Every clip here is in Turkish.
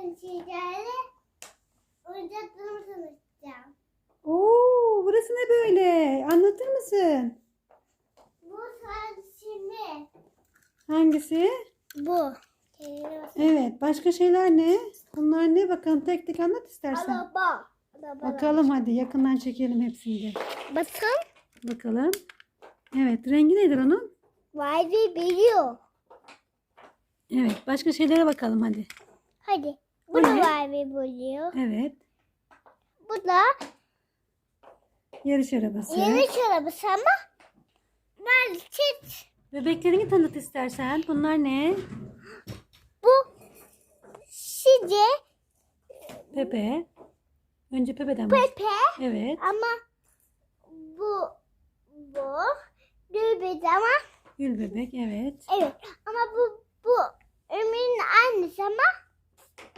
tanıtım şeylerle oyuncaklarımı tanıtacağım. Oo, burası ne böyle? Anlatır mısın? Bu sadece Hangisi? Bu. Evet. Başka şeyler ne? Bunlar ne? Bakalım tek tek anlat istersen. Araba. Araba. Bakalım hadi yakından çekelim hepsini de. Bakın. Bakalım. Evet. Rengi nedir onun? Vay be biliyor. Evet. Başka şeylere bakalım hadi. Hadi. Bu Bu da ne? vay be biliyor. Evet. Bu da Yarış arabası. yarış arabası ama çift. Bebeklerini tanıt istersen. Bunlar ne? Bu sizce Pepe. Önce Pepe'den bak. Pepe Evet. ama bu bu düğbezi ama Gül bebek. Evet. evet ama bu bu Ömer'in annesi ama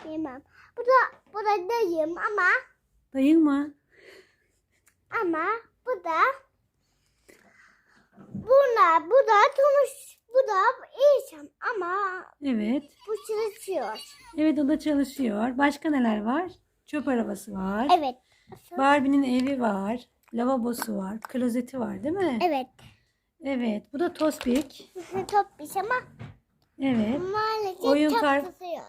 bilmem. Bu da bu da dayım ama Dayın mı? ama bu da buna bu da Tomuş bu da İsam ama Evet. bu çalışıyor. Evet o da çalışıyor. Başka neler var? Çöp arabası var. Evet. Barbie'nin evi var. Lavabosu var. Klozeti var değil mi? Evet. Evet. Bu da Tospik. Top bir ama Evet. maalesef Oyun çok kar- tutuyor.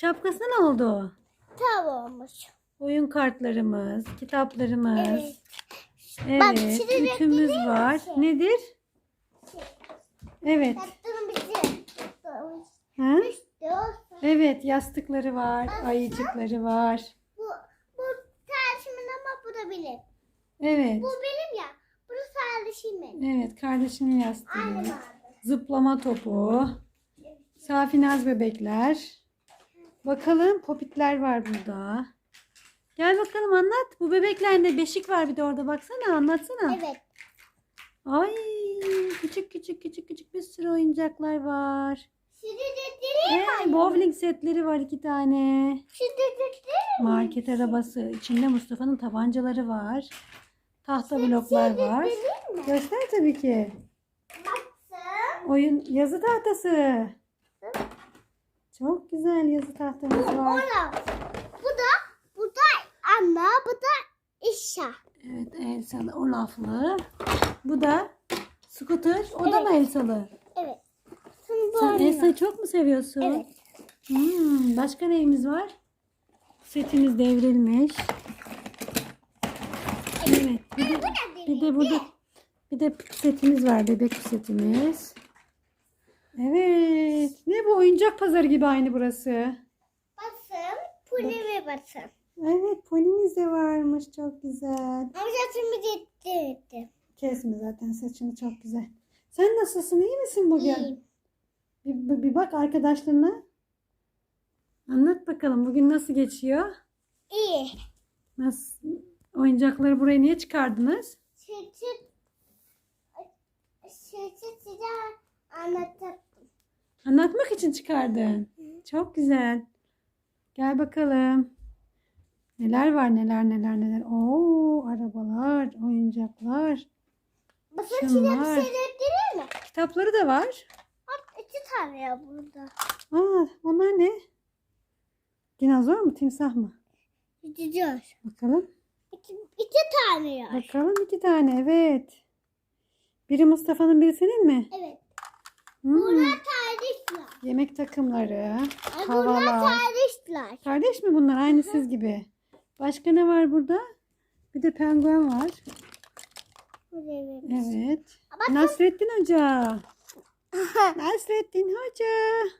Şapkası ne oldu? Tav olmuş. Oyun kartlarımız, kitaplarımız. Evet. Evet. Bak, Ütümüz beklediğim var. şey. Nedir? Evet. Yaptığım bizi. Ha? İşte olsun. Evet. Yastıkları var. Ayıcıkları var. Bu, bu tersimin ama bu da benim. Evet. Bu benim ya. Bu kardeşimin. Evet. Kardeşinin yastığı. vardı. Zıplama topu. Safinaz bebekler. Bakalım popitler var burada. Gel bakalım anlat. Bu bebekler ne? Beşik var bir de orada baksana anlatsana. Evet. Ay küçük küçük küçük küçük bir sürü oyuncaklar var. Şiddetleri Ee, bowling setleri var iki tane. Şiddetleri Market arabası. İçinde Mustafa'nın tabancaları var. Tahta bloklar var. Göster tabii ki. Baksın. Oyun yazı tahtası. Çok güzel yazı tahtamız var. Olaf. Bu da bu da ama bu da İşa. Evet Elsa'lı Olaf'lı. Bu da Scooter. O da mı Elsa'lı? Evet. Şimdi bu Sen. Elsa'yı çok mu seviyorsun? Evet. Hmm, başka neyimiz var? Setimiz devrilmiş. Evet. Bir de, bir de burada bir de setimiz var. Bebek setimiz. Evet. Ne bu oyuncak pazarı gibi aynı burası. Basın. Pulimi basın. Evet polimiz de varmış. Çok güzel. Ama saçımı gitti. Kesme zaten saçını çok güzel. Sen nasılsın? iyi misin bugün? İyiyim. Bir, bir, bak arkadaşlarına. Anlat bakalım bugün nasıl geçiyor? İyi. Nasıl? Oyuncakları buraya niye çıkardınız? Sütü sütü size anlatacağım. Anlatmak için çıkardın. Çok güzel. Gel bakalım. Neler var neler neler neler. Oo arabalar, oyuncaklar. Basın öğrettirir mi? Kitapları da var. Bak iki tane ya burada. Aa onlar ne? Dinozor mu timsah mı? Gidiyor. Bakalım. İki, iki tane ya. Bakalım iki tane evet. Biri Mustafa'nın biri senin mi? Evet. Hmm, kardeşler. Yemek takımları, Ay, Bunlar havalar. kardeşler. Kardeş mi bunlar? Aynı siz gibi. Başka ne var burada? Bir de penguen var. Evet. Evet. Ama- Nasrettin Hoca. Nasrettin Hoca.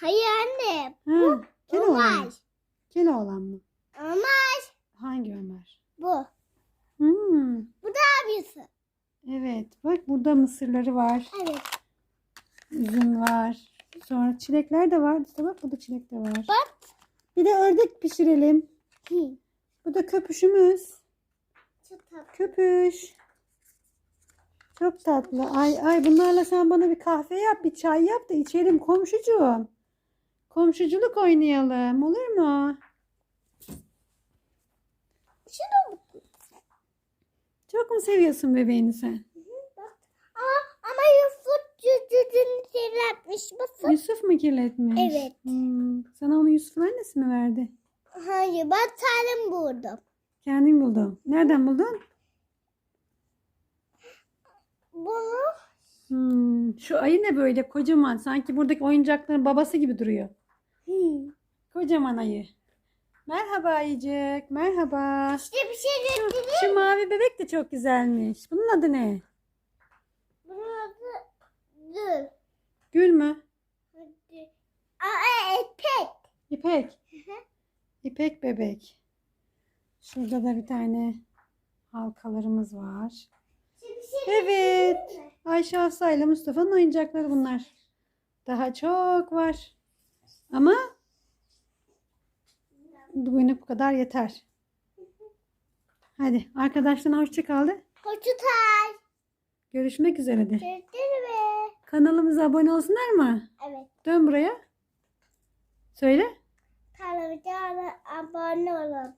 Hayır anne. Ha, Keloğlan. mı? Olmaz. Keloğlan mı? Olmaz. Hangi Ömer? Bu. Hmm, Bu da abisi. evet. Bak burada mısırları var. Evet. Üzüm var. Sonra çilekler de var. İşte bak burada çilek de var. Bak. Bir de ördek pişirelim. Hı. Bu da köpüşümüz. Çok tatlı. Köpüş. Çok tatlı. Ay ay bunlarla sen bana bir kahve yap, bir çay yap da içelim komşucuğum. Komşuculuk oynayalım. Olur mu? Şunu mu? Çok mu seviyorsun bebeğini sen? Bak. Ama, ama yufut çocuğun kirletmiş mısın? Yusuf mu kirletmiş? Evet. Hmm, Sana onu Yusuf'un annesi mi verdi? Hayır ben talim buldum. Kendin buldun. Nereden buldun? Bunu Hmm, şu ayı ne böyle kocaman. Sanki buradaki oyuncakların babası gibi duruyor. hmm. Kocaman ayı. Merhaba ayıcık. Merhaba. işte bir şey getireyim. Şu mavi bebek de çok güzelmiş. Bunun adı ne? Dur. Gül mü? Aa epek. İpek. İpek bebek. Şurada da bir tane halkalarımız var. Şey Evet. Ayşe Hafsa ile Mustafa'nın oyuncakları bunlar. Daha çok var. Ama bugünlük bu kadar yeter. Hadi arkadaşlarına hoşça kal de. Hoşçakal. Görüşmek üzere de. Görüşürüz. Kanalımıza abone olsunlar mı? Evet. Dön buraya. Söyle. Kanalımıza abone olun.